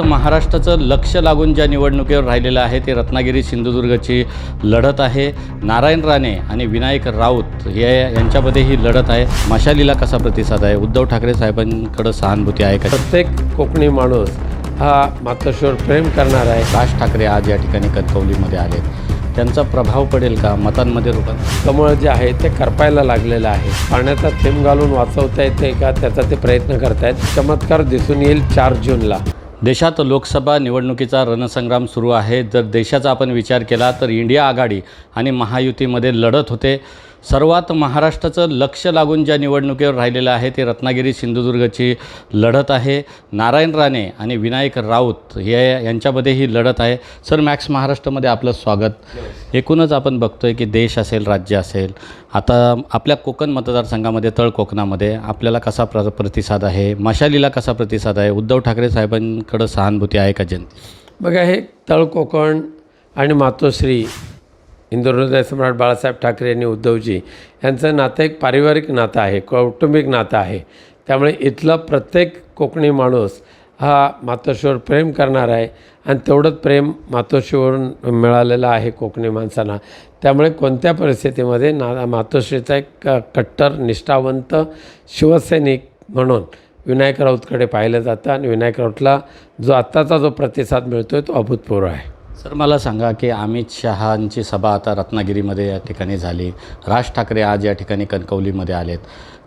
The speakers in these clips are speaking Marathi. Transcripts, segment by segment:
सर्वात महाराष्ट्राचं लक्ष लागून ज्या निवडणुकीवर राहिलेलं आहे ते रत्नागिरी सिंधुदुर्गची लढत आहे. नारायण राणे आणि विनायक राऊत हे यांच्यामध्ये ही लढत आहे. मशालीला कसा प्रतिसाद आहे? उद्धव ठाकरे साहेबांकडं सहानुभूती आहे का? प्रत्येक कोकणी माणूस हा मातोश्रीवर प्रेम करणार आहे. राज ठाकरे आज या ठिकाणी कणकवलीमध्ये आलेत त्यांचा प्रभाव पडेल का? मतांमध्ये रूपांतर? कमळ जे आहे ते करपायला लागलेलं आहे. पाण्याचा थेंब घालून वाचवता येते का? त्याचा ते प्रयत्न करतायत. चमत्कार दिसून येईल चार जूनला. देशात लोकसभा निवडणुकीचा रणसंग्राम सुरू आहे. जर देशाचा आपण विचार केला तर इंडिया आघाडी आणि महायुतीमध्ये लढत होते. सर्वात महाराष्ट्राचं लक्ष लागून ज्या निवडणुकीवर राहिलेलं आहे ते रत्नागिरी सिंधुदुर्गची लढत आहे. नारायण राणे आणि विनायक राऊत हे यांच्यामध्ये ही लढत आहे. सर मॅक्स महाराष्ट्रामध्ये आपलं स्वागत. एकूणच आपण बघतो आहे की देश असेल राज्य असेल. आता आपल्या कोकण मतदारसंघामध्ये तळ कोकणामध्ये आपल्याला कसा प्र प्रतिसाद आहे? मशालीला कसा प्रतिसाद आहे? उद्धव ठाकरे साहेबांकडं सहानुभूती आहे का जनते बघा हे तळ कोकण आणि मातोश्री इंदुहृदय सम्राट बाळासाहेब ठाकरे आणि उद्धवजी यांचं नातं एक पारिवारिक नातं आहे कौटुंबिक नातं आहे. त्यामुळे इथला प्रत्येक कोकणी माणूस हा मातोश्रीवर प्रेम करणार आहे आणि तेवढंच प्रेम मातोश्रीवरून मिळालेलं आहे कोकणी माणसांना. त्यामुळे कोणत्या परिस्थितीमध्ये ना मातोश्रीचा एक क- कट्टर निष्ठावंत शिवसैनिक म्हणून विनायक राऊतकडे पाहिलं जातं आणि विनायक राऊतला जो आत्ताचा जो प्रतिसाद मिळतो आहे तो अभूतपूर्व आहे. सर मला सांगा की अमित शहांची सभा आता रत्नागिरीमध्ये या ठिकाणी झाली. राज ठाकरे आज या ठिकाणी कणकवलीमध्ये आलेत.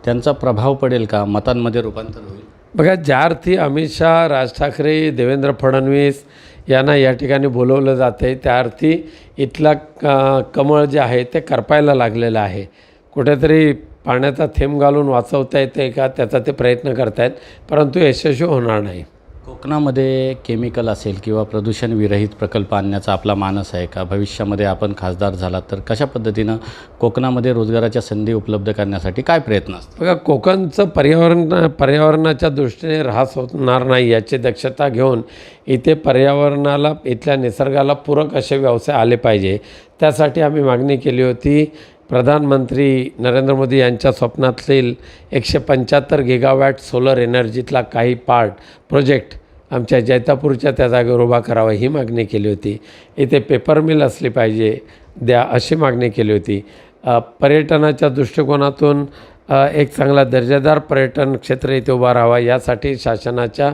त्यांचा प्रभाव पडेल का? मतांमध्ये रूपांतर होईल? बघा ज्या अर्थी अमित शहा राज ठाकरे देवेंद्र फडणवीस यांना या ठिकाणी बोलवलं जातं आहे त्या अर्थी इथला क कमळ जे आहे ते करपायला लागलेलं आहे. कुठेतरी पाण्याचा थेंब घालून वाचवता येते का? त्याचा ते प्रयत्न करतायत परंतु यशस्वी होणार नाही. कोकणामध्ये केमिकल असेल किंवा प्रदूषण विरहित प्रकल्प आणण्याचा आपला मानस आहे का? भविष्यामध्ये आपण खासदार झाला तर कशा पद्धतीनं कोकणामध्ये रोजगाराच्या संधी उपलब्ध करण्यासाठी काय प्रयत्न असतात? बघा कोकणचं पर्यावरण पर्यावरणाच्या दृष्टीने ऱ्हास होणार नाही याची दक्षता घेऊन इथे पर्यावरणाला इथल्या निसर्गाला पूरक असे व्यवसाय आले पाहिजे. त्यासाठी आम्ही मागणी केली होती प्रधानमंत्री नरेंद्र मोदी यांच्या स्वप्नातील एकशे पंच्याहत्तर गिगावॅट सोलर एनर्जीतला काही पार्ट प्रोजेक्ट आमच्या जैतापूरच्या त्या जागेवर उभा करावा ही मागणी केली होती. इथे पेपर मिल असली पाहिजे द्या अशी मागणी केली होती. पर्यटनाच्या दृष्टिकोनातून एक चांगला दर्जेदार पर्यटन क्षेत्र इथे उभा राहावा यासाठी शासनाच्या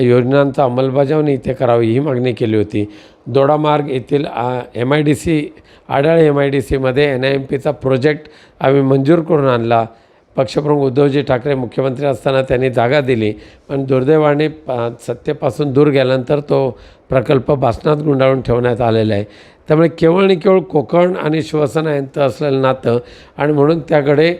योजनांचा अंमलबजावणी इथे करावी ही मागणी केली होती. दोडामार्ग येथील एम आय डी सी आढळ एम आय डी सीमध्ये एन आय एम पीचा प्रोजेक्ट आम्ही मंजूर करून आणला. पक्षप्रमुख उद्धवजी ठाकरे मुख्यमंत्री असताना त्यांनी जागा दिली. पण दुर्दैवाने पा सत्तेपासून दूर गेल्यानंतर तो प्रकल्प भाषणात गुंडाळून ठेवण्यात आलेला आहे. त्यामुळे केवळ आणि केवळ कोकण आणि शिवसेना यांचं असलेलं नातं आणि म्हणून त्याकडे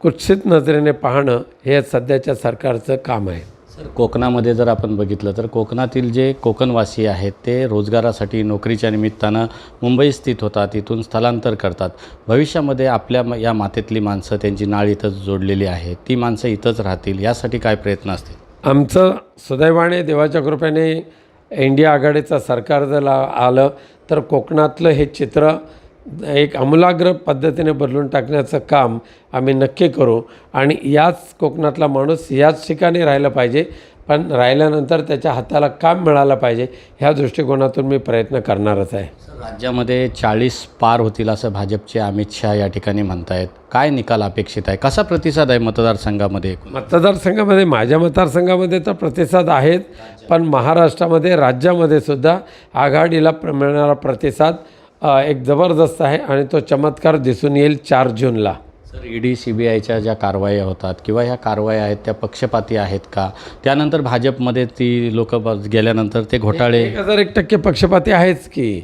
कुत्सित नजरेने पाहणं हे सध्याच्या सरकारचं काम आहे. सर कोकणामध्ये जर आपण बघितलं तर कोकणातील जे कोकणवासी आहेत ते रोजगारासाठी नोकरीच्या निमित्तानं मुंबई स्थित होतात तिथून स्थलांतर करतात. भविष्यामध्ये आपल्या म- या मातेतली माणसं त्यांची नाळ इथंच जोडलेली आहे ती माणसं इथंच राहतील यासाठी काय प्रयत्न असतील? आमचं सुदैवाने देवाच्या कृपेने इंडिया आघाडीचं सरकार जर आलं तर कोकणातलं हे चित्र एक आमूलाग्र पद्धतीने बदलून टाकण्याचं काम आम्ही नक्की करू. आणि याच कोकणातला माणूस याच ठिकाणी राहिलं पाहिजे पण राहिल्यानंतर त्याच्या हाताला काम मिळालं पाहिजे ह्या दृष्टिकोनातून मी प्रयत्न करणारच आहे. राज्यामध्ये चाळीस पार होतील असं भाजपचे अमित शहा या ठिकाणी म्हणतायत. काय निकाल अपेक्षित आहे? कसा प्रतिसाद आहे मतदारसंघामध्ये? मतदारसंघामध्ये माझ्या मतदारसंघामध्ये तर प्रतिसाद आहेत पण महाराष्ट्रामध्ये राज्यामध्ये सुद्धा आघाडीला मिळणारा प्रतिसाद एक जबरदस्त आहे आणि तो चमत्कार दिसून येईल चार जूनला. सर ईडी सी बी आयच्या ज्या कारवाया होतात किंवा ह्या कारवाया आहेत त्या पक्षपाती आहेत का? त्यानंतर भाजपमध्ये ती लोक गेल्यानंतर ते घोटाळे एक हजार एक टक्के पक्षपाती आहेच की.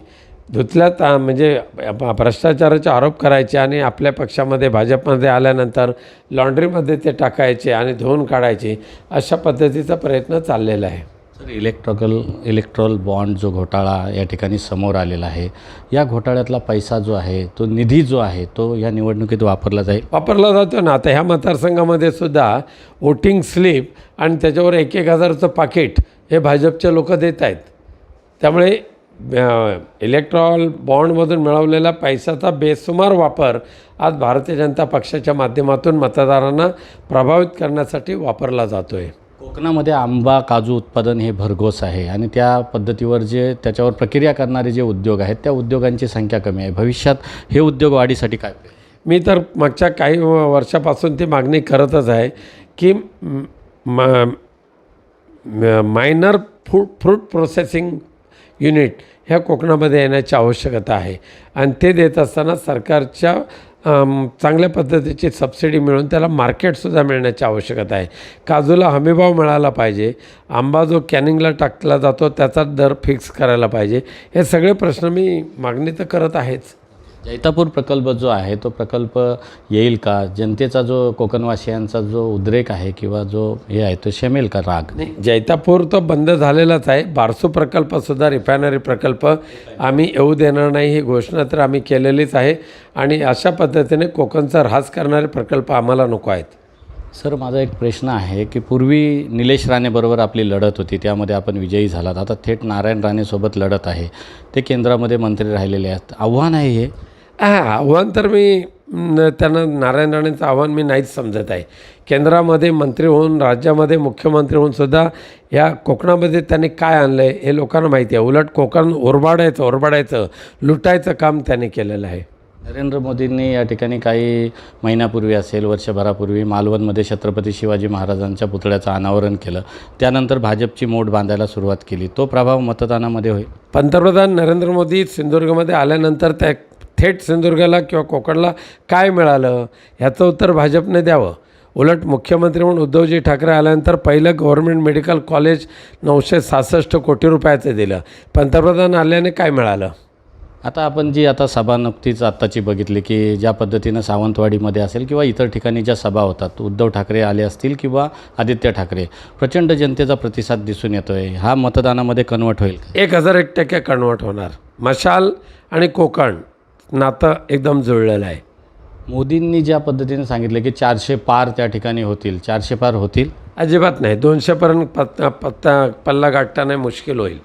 धुतल्यात म्हणजे भ्रष्टाचाराचे आरोप करायचे आणि आपल्या पक्षामध्ये भाजपमध्ये आल्यानंतर लॉन्ड्रीमध्ये ते टाकायचे आणि धुवून काढायचे अशा पद्धतीचा प्रयत्न चाललेला आहे. सर इलेक्ट्रॉकल इलेक्ट्रॉल बॉन्ड जो घोटाळा या ठिकाणी समोर आलेला आहे या घोटाळ्यातला पैसा जो आहे तो निधी जो आहे तो या निवडणुकीत वापरला जाईल? वापरला जातो ना. आता ह्या मतदारसंघामध्ये सुद्धा वोटिंग स्लिप आणि त्याच्यावर एक एक हजारचं पाकिट हे भाजपचे लोक देत आहेत. त्यामुळे इलेक्ट्रॉल बॉन्डमधून मिळवलेला पैशाचा बेसुमार वापर आज भारतीय जनता पक्षाच्या माध्यमातून मतदारांना प्रभावित करण्यासाठी वापरला जातो आहे कोकणामध्ये आंबा काजू उत्पादन हे भरघोस आहे आणि त्या पद्धतीवर जे त्याच्यावर प्रक्रिया करणारे जे उद्योग आहेत त्या उद्योगांची संख्या कमी आहे. भविष्यात हे उद्योग वाढीसाठी काय मी तर मागच्या काही वर्षापासून ती मागणी करतच आहे की म- minor food fruit processing unit ह्या कोकणामध्ये येण्याची आवश्यकता आहे. आणि ते देत असताना सरकारच्या चांगल्या पद्धतीची सबसिडी मिळून त्याला मार्केटसुद्धा मिळण्याची आवश्यकता आहे. काजूला हमीभाव मिळाला पाहिजे. आंबा जो कॅनिंगला टाकला जातो त्याचा दर फिक्स करायला पाहिजे. हे सगळे प्रश्न मी मागणी तर करत आहेच. जैतापूर प्रकल्प जो आहे तो प्रकल्प येईल का? जनतेचा जो कोकणवासियांचा जो उद्रेक आहे किंवा जो हे आहे तो शमेल का राग? नाही जैतापूर तो बंद झालेलाच आहे. बारसू प्रकल्पसुद्धा रिफायनरी प्रकल्प आम्ही येऊ देणार नाही ही घोषणा तर आम्ही केलेलीच आहे. आणि अशा पद्धतीने कोकणचा ऱ्हास करणारे प्रकल्प आम्हाला नको आहेत. सर माझा एक प्रश्न आहे की पूर्वी निलेश राणेबरोबर आपली लढत होती त्यामध्ये आपण विजयी झालात. आता थेट नारायण राणेसोबत लढत आहे. ते केंद्रामध्ये मंत्री राहिलेले आहेत. आव्हान आहे हे? हां आव्हान तर मी न, त्यांना नारायण राणेंचं आव्हान मी नाहीच समजत आहे. केंद्रामध्ये मंत्री होऊन राज्यामध्ये मुख्यमंत्री होऊन सुद्धा या कोकणामध्ये त्यांनी काय आणलं आहे हे लोकांना माहिती आहे. उलट कोकण ओरबाडायचं ओरबाडायचं लुटायचं काम त्यांनी केलेलं आहे. नरेंद्र मोदींनी या ठिकाणी काही महिन्यापूर्वी असेल वर्षभरापूर्वी मालवणमध्ये छत्रपती शिवाजी महाराजांच्या पुतळ्याचं अनावरण केलं. त्यानंतर भाजपची मोठ बांधायला सुरुवात केली. तो प्रभाव मतदानामध्ये होईल. पंतप्रधान नरेंद्र मोदी सिंधुदुर्गमध्ये आल्यानंतर त्या थेट सिंधुदुर्गाला किंवा कोकणला काय मिळालं? ह्याचं उत्तर भाजपने द्यावं. उलट मुख्यमंत्री म्हणून उद्धवजी ठाकरे आल्यानंतर पहिलं गव्हर्नमेंट मेडिकल कॉलेज नऊशे सहासष्ट कोटी रुपयाचं दिलं. पंतप्रधान आल्याने काय मिळालं? आता आपण जी आता सभा नुकतीच आत्ताची बघितली की ज्या पद्धतीनं सावंतवाडीमध्ये असेल किंवा इतर ठिकाणी ज्या सभा होतात उद्धव ठाकरे आले असतील किंवा आदित्य ठाकरे प्रचंड जनतेचा प्रतिसाद दिसून येतो आहे हा मतदानामध्ये कन्वर्ट होईल? एक हजार एक टक्के कन्वर्ट होणार. मशाल आणि कोकण. नातं एकदम जुळलेलं आहे. मोदींनी ज्या पद्धतीने सांगितलं की चारशे पार त्या ठिकाणी होतील चारशे पार होतील? अजिबात नाही. दोनशेपर्यंत पत्ता पत्ता पल्ला गाठताना मुश्किल होईल.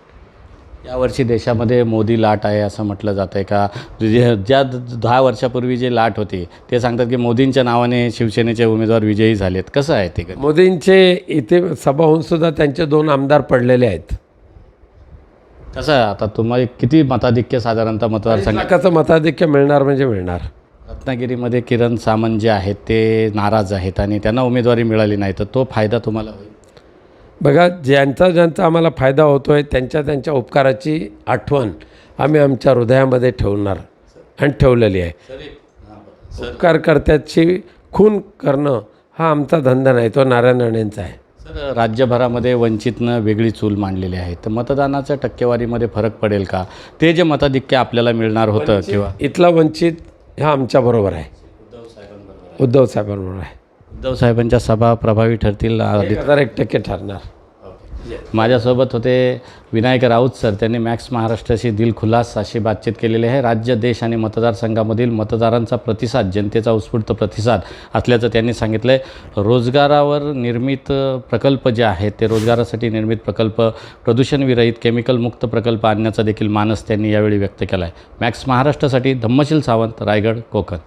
यावर्षी देशामध्ये मोदी लाट आहे असं म्हटलं जातं आहे का? जे ज्या दहा वर्षापूर्वी जे लाट होती ते सांगतात की मोदींच्या नावाने शिवसेनेचे उमेदवार विजयी झालेत. कसं आहे ते? मोदींचे इथे सभा होऊन सुद्धा त्यांचे दोन आमदार पडलेले आहेत. कसं आहे आता तुम्हाला किती मताधिक्य साधारणतः मतदारसंघ लाखाचं मताधिक्य मिळणार म्हणजे मिळणार. रत्नागिरीमध्ये किरण सामंत जे आहेत ते नाराज आहेत आणि त्यांना उमेदवारी मिळाली नाही तर तो फायदा तुम्हाला होईल. बघा ज्यांचा ज्यांचा आम्हाला फायदा होतो आहे त्यांच्या त्यांच्या उपकाराची आठवण आम्ही आमच्या हृदयामध्ये ठेवणार आणि ठेवलेली आहे. उपकारकर्त्याची खून करणं हा आमचा धंदा नाही तो नारायण राणेंचा आहे. सर राज्यभरामध्ये वंचितनं वेगळी चूल मांडलेली आहे. तर मतदानाच्या टक्केवारीमध्ये फरक पडेल का? ते जे मताधिक्य आपल्याला मिळणार होतं किंवा इथला वंचित हा आमच्याबरोबर आहे. उद्धव साहेबांबरोबर आहे. उद्धव साहेबांच्या सभा प्रभावी ठरतील एक टक्के ठरणार. माझ्यासोबत होते विनायक राऊत सर. त्यांनी मॅक्स महाराष्ट्राशी दिलखुलास अशी बातचीत केलेली आहे. राज्य देश आणि मतदारसंघामधील मतदारांचा प्रतिसाद जनतेचा उत्स्फूर्त प्रतिसाद असल्याचं त्यांनी सांगितलं आहे रोजगारावर निर्मित प्रकल्प जे आहेत ते रोजगारासाठी निर्मित प्रकल्प प्रदूषणविरहित केमिकलमुक्त प्रकल्प आणण्याचा देखील मानस त्यांनी यावेळी व्यक्त केला आहे मॅक्स महाराष्ट्रासाठी धम्मशील सावंत रायगड कोकण.